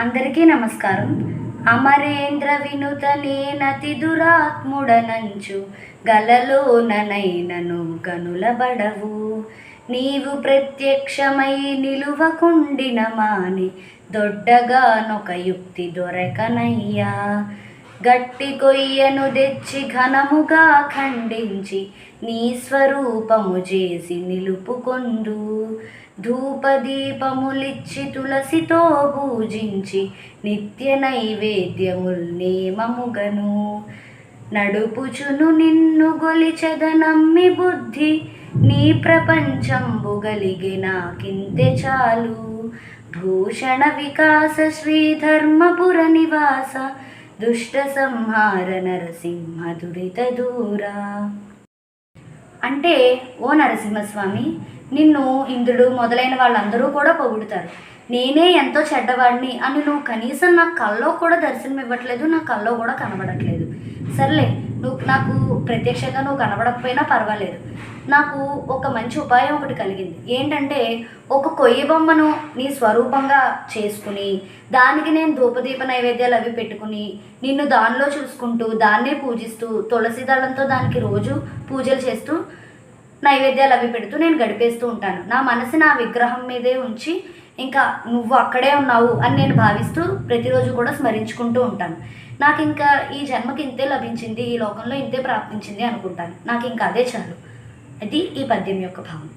అందరికీ నమస్కారం. అమరేంద్ర వినుత నేనతి దురాత్ముడనంచు గలలోననైనను గనులబడవు. నీవు ప్రత్యక్షమై నిలువకుండిన మాని దొడ్డగానొక యుక్తి దొరకనయ్యా. గట్టి కొయ్యను తెచ్చి ఘనముగా ఖండించి నీ స్వరూపము చేసి నిలుపుకొందు ధూపదీపములిచ్చి తులసితో పూజించి నిత్య నైవేద్యముల్ నేమముగను. నడుపుచును నిన్ను గొలిచదనమ్మి బుద్ధి నీ ప్రపంచంబు గలిగి నాకింతే చాలు. భూషణ వికాస శ్రీధర్మపుర నివాస దుష్ట సంహార నరసింహ దురిత దూరా అంటే ఓ నరసింహస్వామి నిన్ను ఇంద్రుడు మొదలైన వాళ్ళందరూ కూడా పొగుడుతారు. నేనే ఎంతో చెడ్డవాడిని అని నువ్వు కనీసం నా కల్లో కూడా దర్శనం ఇవ్వట్లేదు నా కల్లో కూడా కనబడట్లేదు. సర్లే నువ్వు నాకు ప్రత్యక్షంగా నువ్వు కనబడకపోయినా పర్వాలేదు. నాకు ఒక మంచి ఉపాయం ఒకటి కలిగింది. ఏంటంటే ఒక కొయ్య బొమ్మను నీ స్వరూపంగా చేసుకుని దానికి నేను ధూపదీప నైవేద్యాలు అవి పెట్టుకుని నిన్ను దానిలో చూసుకుంటూ దాన్నే పూజిస్తూ తులసి దళంతో దానికి రోజు పూజలు చేస్తూ నైవేద్యాలు అవి పెడుతూ నేను గడిపేస్తూ ఉంటాను. నా మనసు నా విగ్రహం మీదే ఉంచి ఇంకా నువ్వు అక్కడే ఉన్నావు అని నేను భావిస్తూ ప్రతిరోజు కూడా స్మరించుకుంటూ ఉంటాను. నాకు ఇంకా ఈ జన్మకి ఇంతే లభించింది ఈ లోకంలో ఇంతే ప్రాప్తించింది అనుకుంటాను. నాకు ఇంకా అదే చాలు. అది ఈ పద్యం యొక్క భావం.